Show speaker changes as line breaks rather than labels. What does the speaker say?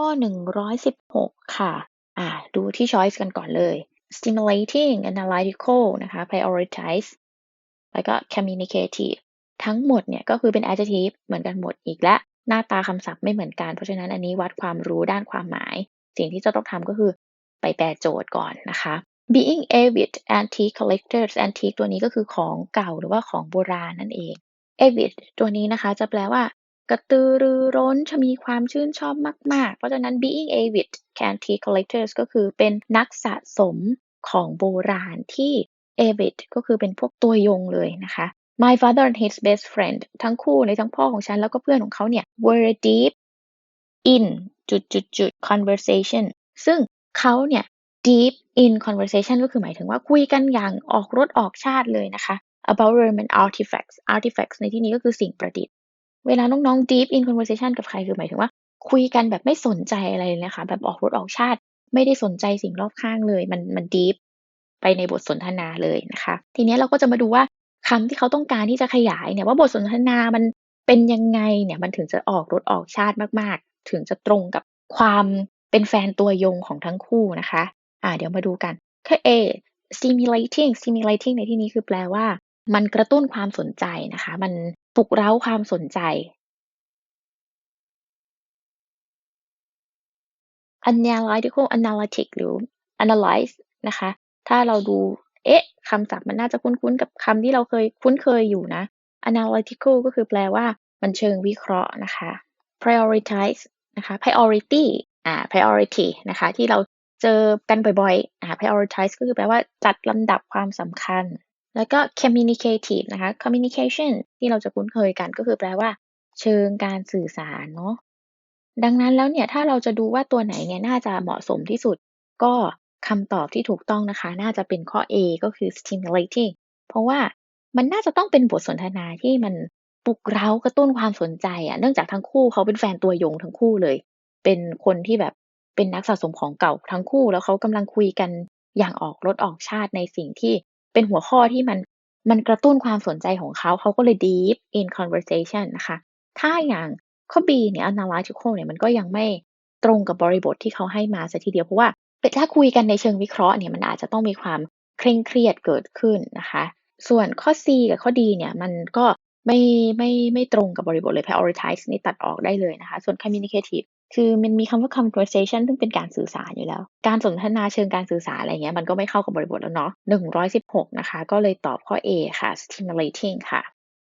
ข้อ 116 ค่ะ อ่า ดูที่ choice กันก่อนเลย stimulating analytical นะคะ prioritize แล้วก็ communicative ทั้งหมดเนี่ยก็คือเป็น adjective เหมือนกันหมดอีกแล้วหน้าตาคำศัพท์ไม่เหมือนกัน เพราะฉะนั้นอันนี้วัดความรู้ด้านความหมาย สิ่งที่จะต้องทำก็คือไปแปลโจทย์ก่อนนะคะ being avid antique collectors antique ตัวนี้ก็คือของเก่าหรือว่าของโบราณนั่นเอง avid ตัวนี้นะคะจะแปลว่า กระตือรือร้นจะมีความชื่นชอบมาก ๆ เพราะฉะนั้น being avid antique collectors ก็คือเป็นนักสะสมของโบราณที่ avid ก็คือเป็นพวกตัวยงเลยนะคะ My father and his best friend ทั้งคู่เลยทั้งพ่อของฉันแล้วก็เพื่อนของเขาเนี่ย were deep in จุดจุดจุด conversation ซึ่งเขาเนี่ย deep in conversation ก็คือหมายถึงว่าคุยกันอย่างออกรถออกชาติเลยนะคะ about Roman artifacts artifacts ในที่นี้ก็คือสิ่งประดิษฐ์ เวลาน้องๆ deep in conversation กับใครคือหมายถึงว่า คุยกันแบบไม่สนใจอะไรเลยนะคะ แบบออกรถออกชาติ ไม่ได้สนใจสิ่งรอบข้างเลย มันมัน deep ไปในบทสนทนาเลยนะคะ ทีนี้เราก็จะมาดูว่าคำที่เขาต้องการที่จะขยายเนี่ยว่าบทสนทนามันเป็นยังไงเนี่ยมันถึงจะออกรถออกชาติมากๆ ถึงจะตรงกับความเป็นแฟนตัวยงของทั้งคู่นะคะ อ่าเดี๋ยวมาดูกันข้อ A stimulating stimulating ในที่นี้คือแปลว่า มันกระตุ้นความสนใจนะคะ มัน ปลุกเร้าความสนใจ analytical analytic หรือ analyze นะคะ ถ้าเราดู เอ๊ะคำศัพท์มันน่าจะคุ้นๆ กับคำที่เราเคยคุ้นเคยอยู่นะ analytical ก็คือแปลว่ามันเชิงวิเคราะห์นะคะ prioritize นะคะ priority อ่า priority นะคะ ที่เราเจอกันบ่อยๆอ่า prioritize ก็คือแปลว่าจัดลำดับความสำคัญ แล้วก็ communicative นะคะ communication ที่เราจะคุ้นเคยกันก็คือแปลว่า เชิงการสื่อสารเนาะดังนั้นแล้วเนี่ยถ้าเราจะดูว่าตัวไหนเนี่ยน่าจะเหมาะสมที่สุด ก็คำตอบที่ถูกต้องนะคะ น่าจะเป็นข้อ A ก็คือ stimulating เพราะว่ามันน่าจะต้องเป็นบทสนทนาที่มันปลุกเร้ากระตุ้นความสนใจอะเนื่องจากทั้งคู่เขาเป็นแฟนตัวยงทั้งคู่เลย เป็นคนที่แบบเป็นนักสะสมของเก่าทั้งคู่ แล้วเขากำลังคุยกันอย่างออกรถออกชาติในสิ่งที่ เป็นหัวข้อที่มันมันกระตุ้นความสนใจของเขาเขาก็เลย deep in conversation นะคะ ถ้าอย่างข้อ B เนี่ย analytical เนี่ยมันก็ยังไม่ตรงกับบริบทที่เขาให้มาสียทีเดียว เพราะว่าถ้าคุยกันในเชิงวิเคราะห์เนี่ยมันอาจจะต้องมีความเคร่งเครียดเกิดขึ้นนะคะ ส่วนข้อ C กับข้อ D เนี่ยมันก็ไม่ไม่ไม่ตรงกับบริบทเลย prioritize นี่ตัดออกได้เลยนะคะ ส่วน communicative คือมันมีคำว่า conversation ซึ่งเป็นการสื่อสารอยู่แล้ว การสนทนาเชิงการสื่อสารอะไรเงี้ยมันก็ไม่เข้ากับบริบทแล้วเนาะ116 นะคะ ก็เลยตอบข้อ A ค่ะ stimulating ค่ะ